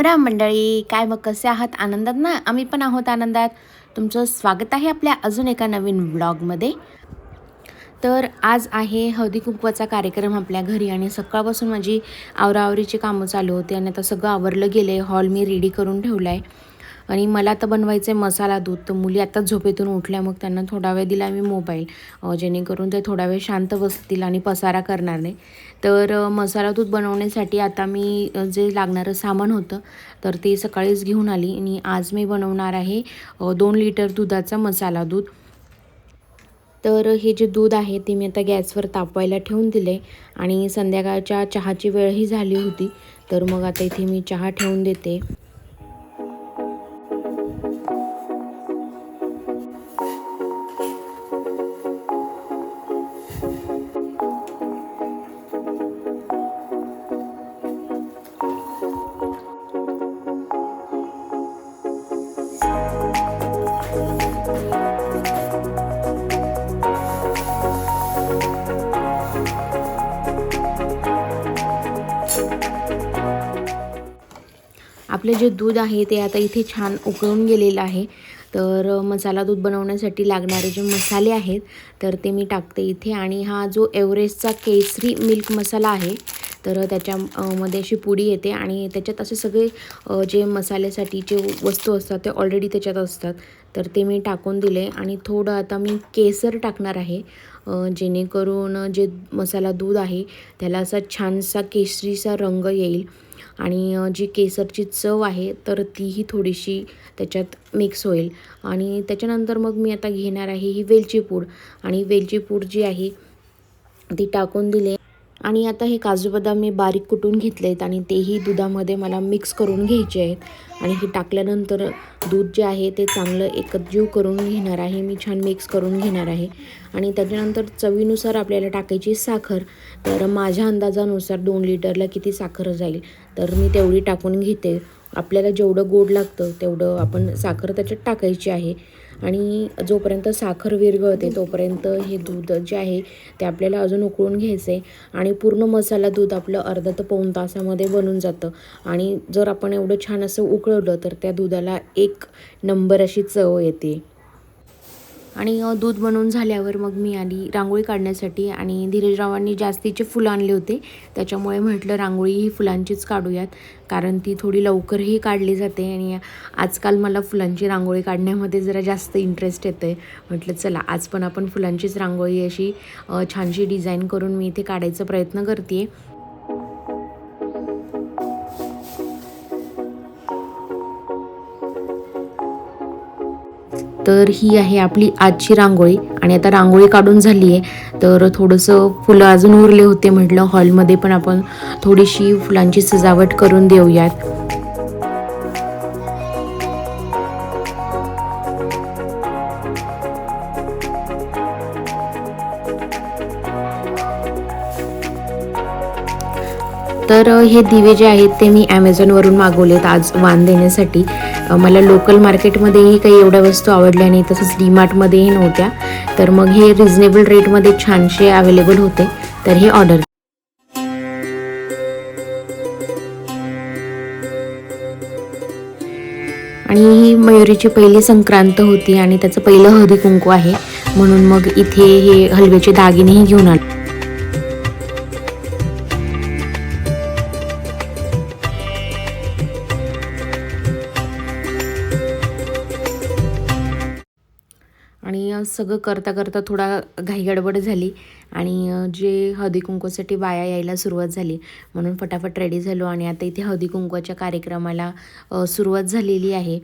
राम राम मंडळी काय मग कसे आहात? आनंदात ना? आम्ही पण आहोत आनंदात. तुमचं स्वागत आहे आपल्या अजून एका नवीन ब्लॉगमध्ये. तर आज आहे हळदी कुंकवाचा कार्यक्रम आपल्या घरी आणि सकाळपासून माझी आवराआवरीची कामं चालू होती आणि आता सगळं आवरलं गेलं आहे हॉल मी रेडी करून ठेवला आहे आणि मला आता बनवायचं आहे मसाला दूध. तर मुली आत्ताच झोपेतून उठल्या मग त्यांना थोडा वेळ दिला मी मोबाईल. जेणेकरून ते थोडा वेळ शांत बसतील आणि पसारा करणार नाही. तर मसाला दूध बनवण्यासाठी आता मी जे लागणारं सामान होतं तर ते सकाळीच घेऊन आली. आणि आज मी बनवणार आहे दोन लिटर दुधाचा मसाला दूध. तर हे जे दूध आहे ते मी आता गॅसवर तापवायला ठेवून दिले आणि संध्याकाळच्या चहाची वेळही झाली होती. तर मग आता इथे मी चहा ठेवून देते. आपले जे दूध आहे ते आता इथे छान उकळून गेलेलं आहे. तर मसाला दूध बनवण्यासाठी लागणारे जे मसाले आहेत तर ते मी टाकते इथे. आणि हा जो एव्हरेस्टचा केसरी मिल्क मसाला आहे तर त्याच्यामध्ये अशी पुडी येते. आणि त्याच्यात असे सगळे जे मसाल्यासाठी जे वस्तू असतात ते ऑलरेडी त्याच्यात असतात. तर ते मी टाकून दिले. आणि थोडं आता मी केसर टाकणार आहे जेणेकरून जे मसाला दूध आहे त्याला असा छानसा केसरीचा रंग येईल. आणि जी केसरची चव आहे तर तीही थोडीशी त्याच्यात मिक्स होईल. आणि त्याच्यानंतर मग मी आता घेणार आहे ही वेलची पूड. आणि वेलची पूड जी आहे ती टाकून दिले. आणि आता हे काजू बदाम मी बारीक कुटून घेतले आहेत आणि तेही दुधामध्ये मला मिक्स करून घ्यायचे आहेत. आणि हे टाकल्यानंतर दूध जे आहे ते चांगलं एकजीव करून घेणार आहे. मी छान मिक्स करून घेणार आहे. आणि त्याच्यानंतर चवीनुसार आपल्याला टाकायची साखर. तर माझ्या अंदाजानुसार दोन लिटरला किती साखर जाईल? तर मी तेवढी टाकून घेते. आपल्याला जेवढं गोड लागतं तेवढं आपण साखर त्याच्यात टाकायची आहे. आणि जोपर्यंत साखर विरघळते तोपर्यंत हे दूध जे आहे ते आपल्याला अजून उकळून घ्यायचं आहे आणि पूर्ण मसाला दूध आपलं अर्धा तर पाऊण तासामध्ये बनून जातं. आणि जर आपण एवढं छान असं उकळवलं तर त्या दुधाला एक नंबर अशी चव येते. आणि दूध बनवून झाल्यावर मग मी आली रांगोळी काढण्यासाठी आणि धीरजरावांनी जास्तीचे फुलं आणले होते. त्याच्यामुळे म्हटलं रांगोळी ही फुलांचीच काढूयात कारण ती थोडी लवकरही काढली जाते आणि आजकाल मला फुलांची रांगोळी काढण्यामध्ये जरा जास्त इंटरेस्ट येतो आहे म्हटलं चला आज पण आपण फुलांचीच रांगोळी अशी छानशी डिझाईन करून मी इथे काढायचा प्रयत्न करते आहे तर ही आहे आपली आजची रांगोळी. आणि आता रांगोळी काढून झाली आहे तर थोडंसं फुलं अजून उरले होते म्हटलं. हॉलमध्ये पण आपण थोडीशी फुलांची सजावट करून देऊयात. तर हे दिवे जे आहेत ते मी ॲमेझॉनवरून मागवलेत आज वाण देण्यासाठी. मला लोकल मार्केटमध्येही काही एवढ्या वस्तू आवडल्या नाही तसंच डीमार्टमध्येही नव्हत्या. तर मग हे रिझनेबल रेटमध्ये छानसे अवेलेबल होते. तर हे ऑर्डर आणि ही मयुरीची पहिली संक्रांत होती आणि त्याचं पहिलं हळदी कुंकू आहे. म्हणून मग इथे हे हलव्याचे दागिनेही घेऊन आले. सगळं करता करता थोडा घाईगडबड झाली आणि जे हळदीकुंकूसाठी बाया यायला सुरुवात झाली. म्हणून फटाफट रेडी झालो आणि आता इथे हळदी कुंकवाच्या कार्यक्रमाला सुरुवात झालेली आहे.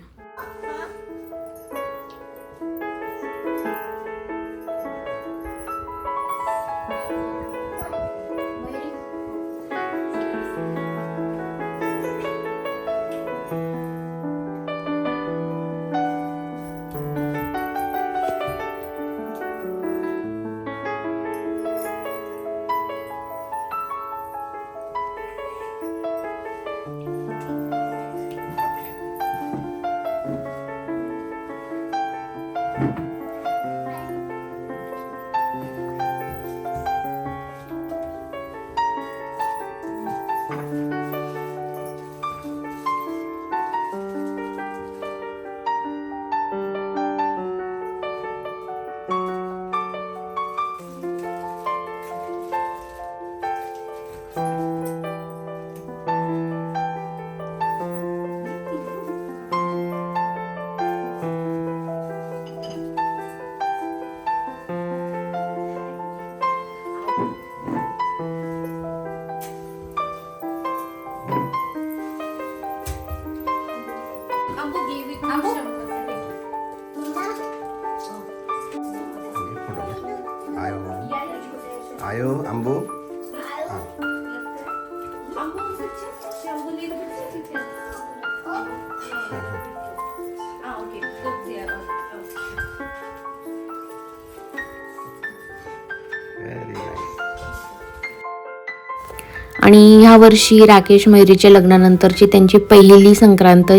आणि ह्या वर्षी राकेश मैरीच्या लग्नानंतरची त्यांची पहिली संक्रांत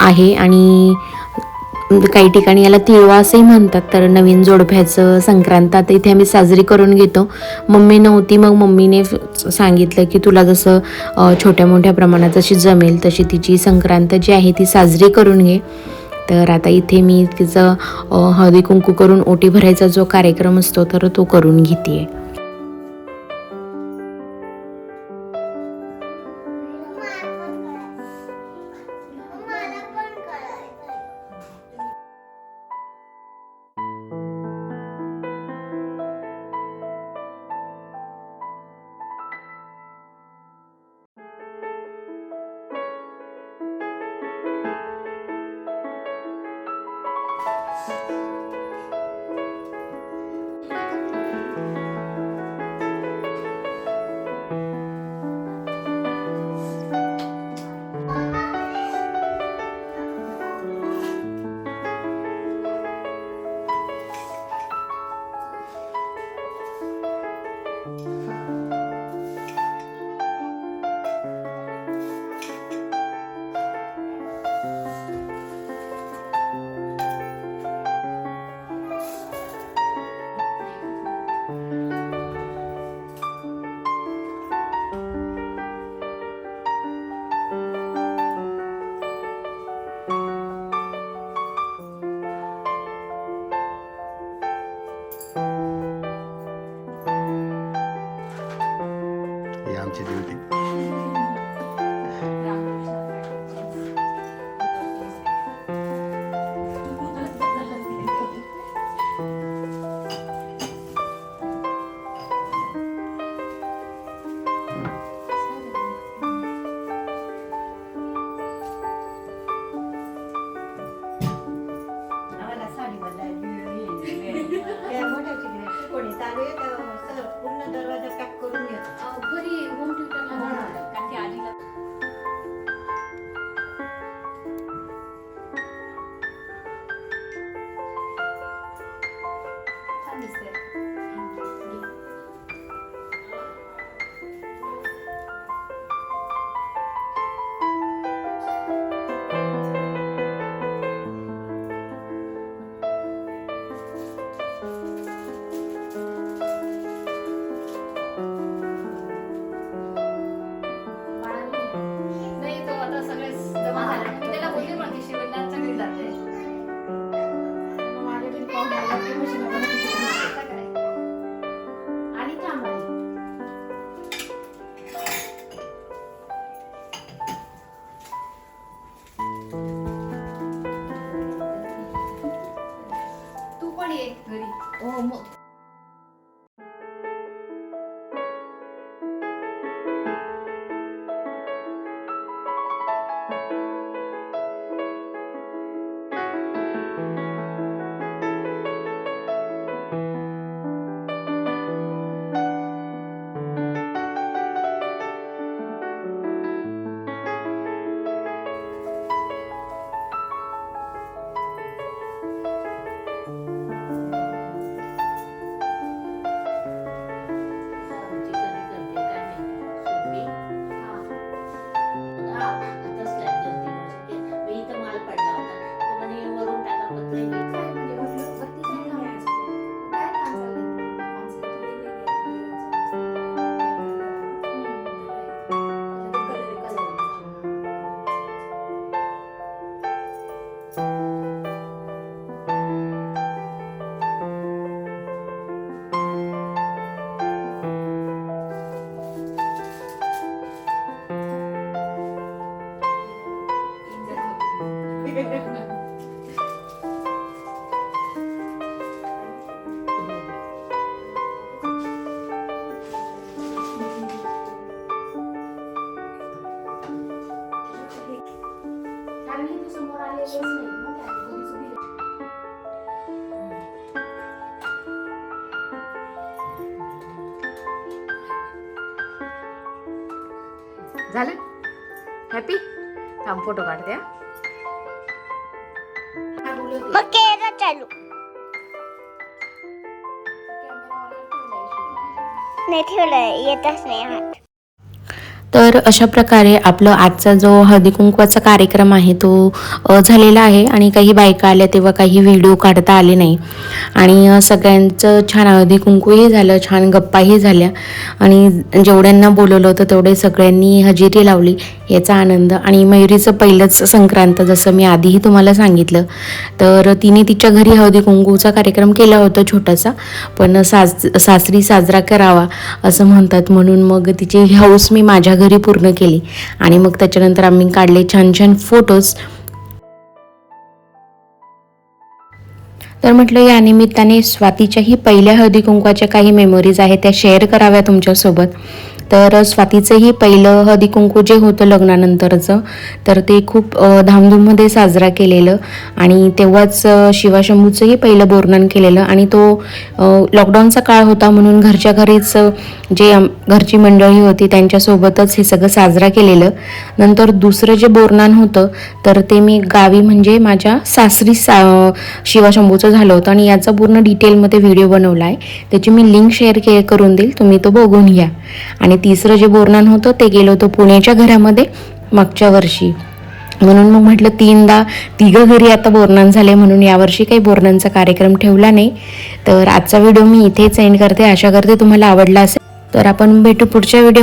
आहे आणि काही ठिकाणी याला तिळवा असंही म्हणतात. तर नवीन जोडप्याचं संक्रांत आता इथे आम्ही साजरी करून घेतो. मम्मी नव्हती मग मम्मीने सांगितलं की तुला जसं छोट्या मोठ्या प्रमाणात जशी जमेल तशी तिची संक्रांत जी आहे ती साजरी करून घे. तर आता इथे मी तिचं हळदी कुंकू करून ओटी भरायचा जो कार्यक्रम असतो तर तो करून घेते आहे to do झालं? हॅपी थांब फोटो काढते मग चालू. नाही ठेवलं येतच नाही हात तर अशा प्रकारे आपलं आजचा जो हळदी कुंकवाचा कार्यक्रम आहे तो झालेला आहे आणि काही बायका आल्या तेव्हा काही व्हिडिओ काढता आले नाही. आणि सगळ्यांचं छान हळदी कुंकूही झालं छान गप्पाही झाल्या. आणि जेवढ्यांना बोलवलं होतं तेवढे सगळ्यांनी हजेरी लावली याचा आनंद. आणि मयुरीचं पहिलंच संक्रांत जसं मी आधीही तुम्हाला सांगितलं. तर तिने तिच्या घरी हळदी कुंकूचा कार्यक्रम केला होता छोटासा. पण सास सासरी साजरा करावा असं म्हणतात. म्हणून मग तिची हौस मी माझ्या घरी पूर्ण केली. आणि मग त्याच्यानंतर आम्ही काढले छान छान फोटोज तर म्हटलं या निमित्ताने स्वातीच्याही पहिल्या हळदी कुंकवाच्या काही मेमोरीज आहेत त्या शेअर कराव्या तुमच्यासोबत. तर स्वातीचंही पहिलं हळदी कुंकू जे होतं लग्नानंतरचं तर ते खूप धामधूममध्ये साजरा केलेलं आणि तेव्हाच शिवाशंभूचंही पहिलं बोर्णन केलेलं आणि तो लॉकडाऊनचा काळ होता म्हणून घरच्या घरीच जे आम- घरची मंडळी होती त्यांच्यासोबतच हे सगळं साजरा केलेलं. नंतर दुसरं जे बोरनान होतं तर ते मी गावी म्हणजे माझ्या सासरी सा शिवाशंभूचं झालं होतं आणि याचा पूर्ण डिटेलमध्ये व्हिडिओ बनवला आहे त्याची मी लिंक शेअर के करून देईल तुम्ही तो बघून घ्या. आणि तिसरं जे बोरनान होतं ते गेलं होतं पुण्याच्या घरामध्ये मागच्या वर्षी. म्हणून मग म्हटलं तीनदा तिघं घरी आता बोरनान झाले म्हणून यावर्षी काही बोरणांचा कार्यक्रम ठेवला नाही. तर आजचा व्हिडिओ मी इथेच सेंड करते. आशा करते तुम्हाला आवडला असेल. तर आपण भेटू पुढच्या व्हिडिओ